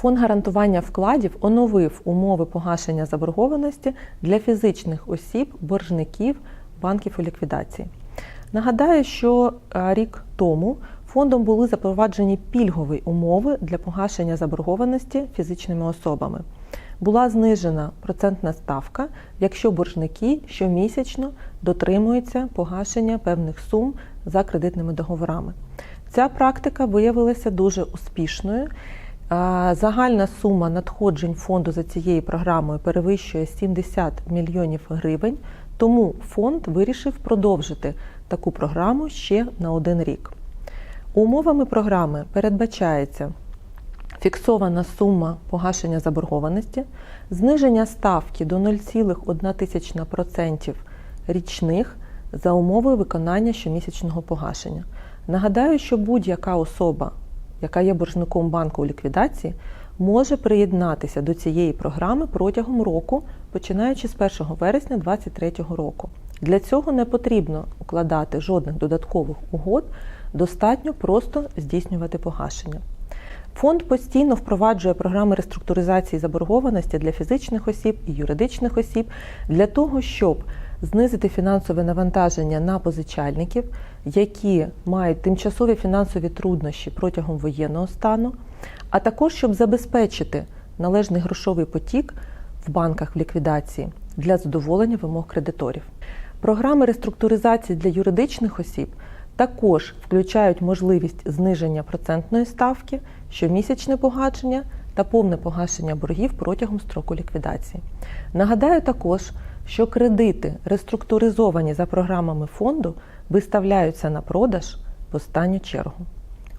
Фонд гарантування вкладів оновив умови погашення заборгованості для фізичних осіб, боржників банків у ліквідації. Нагадаю, що е, рік тому фондом були запроваджені пільгові умови для погашення заборгованості фізичними особами. Була знижена процентна ставка, якщо боржники щомісячно дотримуються погашення певних сум за кредитними договорами. Ця практика виявилася дуже успішною. Загальна сума надходжень фонду за цією програмою перевищує 70 мільйонів гривень, тому фонд вирішив продовжити таку програму ще на один рік. Умовами програми передбачається фіксована сума погашення заборгованості, зниження ставки до 0,1% річних за умови виконання щомісячного погашення. Нагадаю, що будь-яка особа, яка є боржником банку у ліквідації, може приєднатися до цієї програми протягом року, починаючи з 1 вересня 2023 року. Для цього не потрібно укладати жодних додаткових угод, достатньо просто здійснювати погашення. Фонд постійно впроваджує програми реструктуризації заборгованості для фізичних осіб і юридичних осіб для того, щоб знизити фінансове навантаження на позичальників, які мають тимчасові фінансові труднощі протягом воєнного стану, а також щоб забезпечити належний грошовий потік в банках в ліквідації для задоволення вимог кредиторів. Програми реструктуризації для юридичних осіб також включають можливість зниження процентної ставки, щомісячне погашення та повне погашення боргів протягом строку ліквідації. Нагадаю також, що кредити, реструктуризовані за програмами фонду, виставляються на продаж в останню чергу.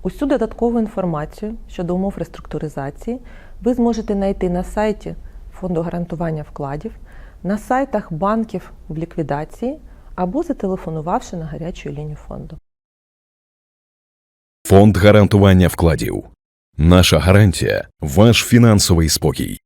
Усю додаткову інформацію щодо умов реструктуризації ви зможете знайти на сайті Фонду гарантування вкладів, на сайтах банків в ліквідації або зателефонувавши на гарячу лінію фонду. Фонд гарантування вкладів. Наша гарантія ваш фінансовий спокій.